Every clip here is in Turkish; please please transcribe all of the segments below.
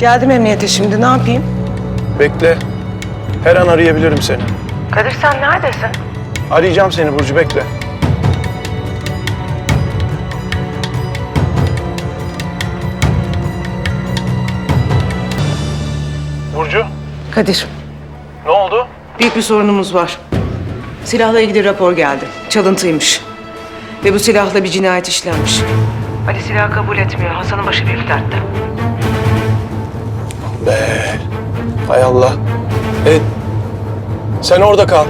Geldim emniyete şimdi ne yapayım? Bekle. Her an arayabilirim seni. Kadir sen neredesin? Arayacağım seni Burcu bekle. Burcu, Kadir ne oldu? büyük bir sorunumuz var. Silahla ilgili rapor geldi. Çalıntıymış. Ve bu silahla bir cinayet işlenmiş. Ali silahı kabul etmiyor. Hasan'ın başı büyük dertte. Be. Hay Allah. Evet. Sen orada kal.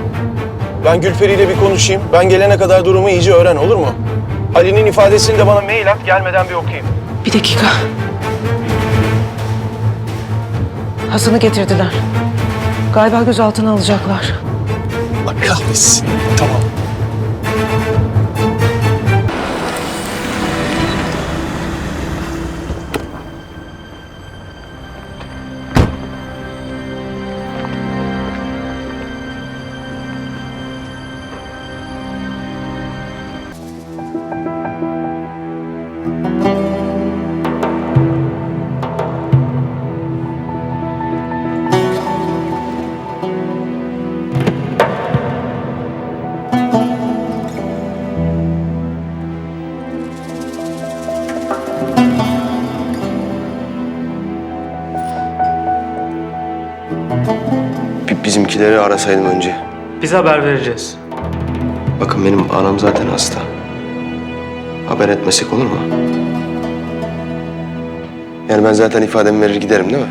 Ben Gülperi ile bir konuşayım. Ben gelene kadar durumu iyice öğren olur mu? Ali'nin ifadesini de bana mail at gelmeden bir okuyayım. Bir dakika. Hasan'ı getirdiler. Galiba gözaltına alacaklar. Allah kahretsin. Tamam. Bizimkileri arasaydım önce. Biz haber vereceğiz. Bakın benim anam zaten hasta. Haber etmesek olur mu? Yani ben zaten ifademi verir giderim değil mi?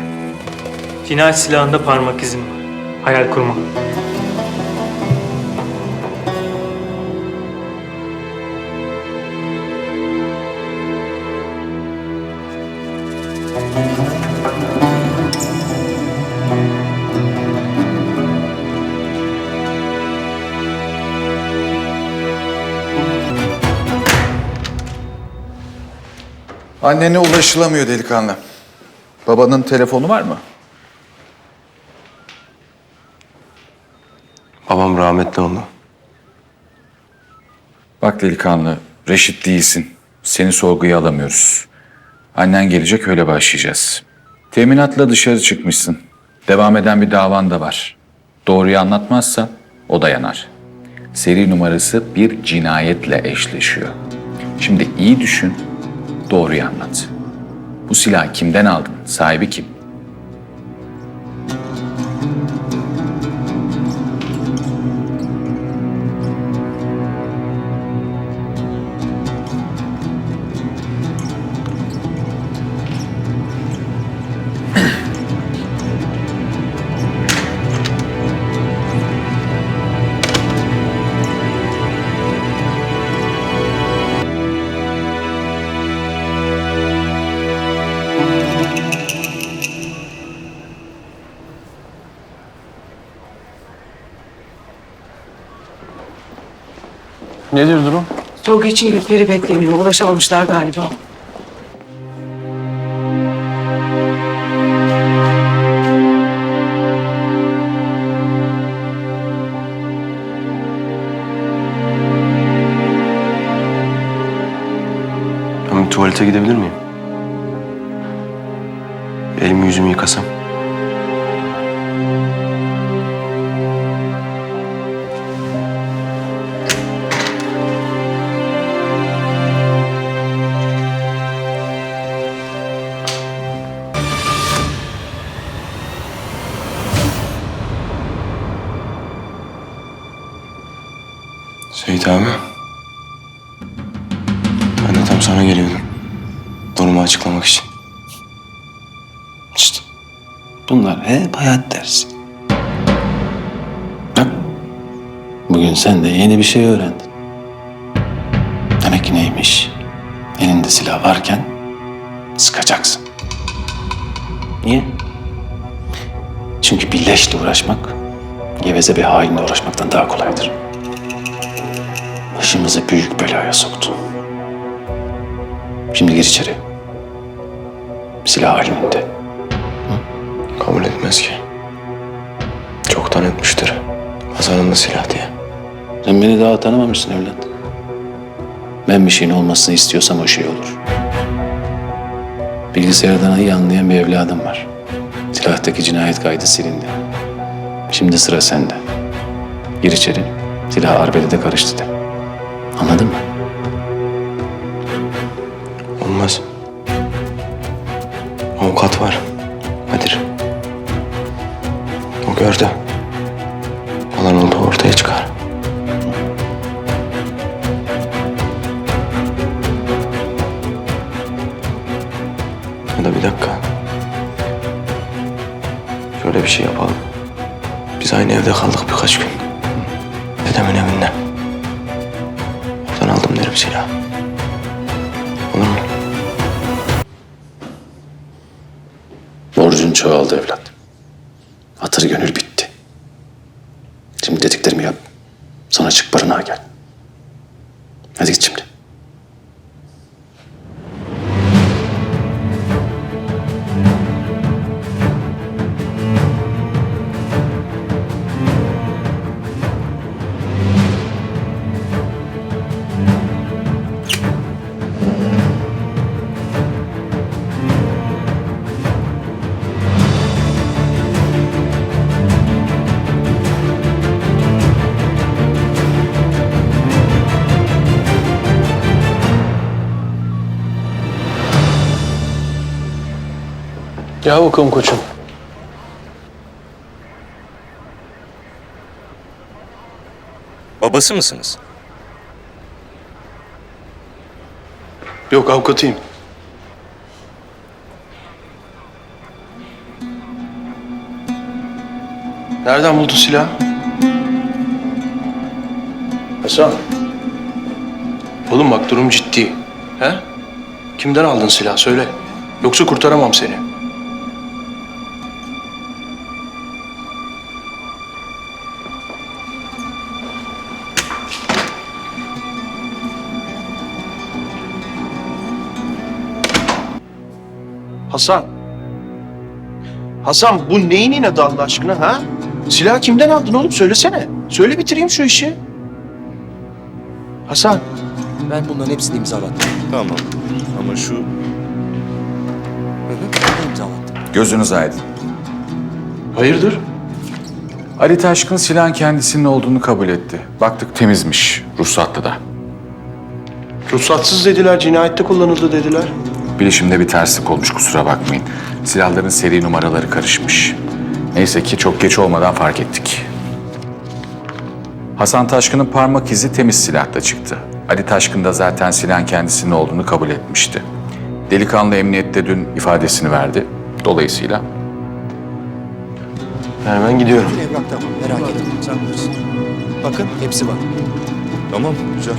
Cinayet silahında parmak izim var. Hayal kurma. Annene ulaşılamıyor delikanlı. Babanın telefonu var mı? Babam rahmetli oldu. Bak delikanlı, reşit değilsin. Seni sorguya alamıyoruz. Annen gelecek öyle başlayacağız. Teminatla dışarı çıkmışsın. Devam eden bir davan da var. Doğruyu anlatmazsa o da yanar. Seri numarası bir cinayetle eşleşiyor. Şimdi iyi düşün, doğruyu anlat. Bu silahı kimden aldın? Sahibi kim? Nedir durum? Sorgu için Gülperi bekleniyor. Ulaşamamışlar galiba. Bir tuvalete gidebilir miyim? Elimi yüzümü yıkasam. Seyit abi. Ben de tam sana geliyordum. Durumu açıklamak için. İşte bunlar hep hayat dersi. Bak, bugün sen de yeni bir şey öğrendin. Demek ki neymiş? Elinde silah varken sıkacaksın. Niye? Çünkü bir leşle uğraşmak, geveze bir hainle uğraşmaktan daha kolaydır. Başımızı büyük belaya soktun. Şimdi gir içeri. Silah elimde. Kabul etmez ki. Çoktan etmiştir. Hasan'ın da silah diye. Sen beni daha tanımamışsın evlat. Ben bir şeyin olmasını istiyorsam o şey olur. Bilgisayardan iyi anlayan bir evladım var. nikahtaki cinayet kaydı silindi. Şimdi sıra sende. Gir içeri. Silah arbelede karıştı de. Anladın mı? Olmaz. Avukat var. Kadir. O gördü. Olan oldu ortaya çıkar. Ya da bir dakika. Şöyle bir şey yapalım. Biz aynı evde kaldık birkaç gün. Dedemin evinde. Derim silah. Olur mu? Borcun çoğaldı evlat. Hatır gönül bitti. Şimdi dediklerimi yap. Sonra çık barınağa gel. Hadi git şimdi. Gel bakalım koçum. Babası mısınız? Yok avukatıyım. Nereden buldun silah? Hasan. Oğlum bak durum ciddi. He? Kimden aldın silah söyle. Yoksa kurtaramam seni. Hasan. Hasan bu neyin inadı Allah aşkına ha? Silah kimden aldın oğlum söylesene. Söyle bitireyim şu işi. Hasan. Ben bunların hepsini imzalattım. Tamam. Ama şu Hı imzalattım. Gözünüz aydın. Hayırdır? Ali Taşkın silahın kendisinin olduğunu kabul etti. Baktık temizmiş, ruhsatlı da. Ruhsatsız dediler, cinayette kullanıldı dediler. Bilişimde bir terslik olmuş kusura bakmayın. Silahların seri numaraları karışmış. Neyse ki çok geç olmadan fark ettik. Hasan Taşkın'ın parmak izi temiz silahta çıktı. Ali Taşkın da zaten silahın kendisinin olduğunu kabul etmişti. Delikanlı emniyette dün ifadesini verdi. Dolayısıyla Yani ben gidiyorum. Evrak tamam. Merak etme. Sen bilirsin. Bakın hepsi var. tamam güzel.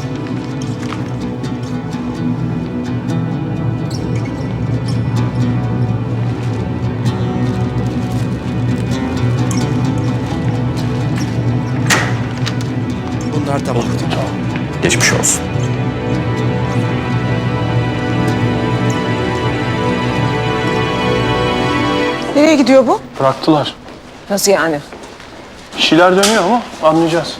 Bunlar tamam. geçmiş olsun. Nereye gidiyor bu? Bıraktılar. Nasıl yani? Bir şeyler dönüyor ama anlayacağız.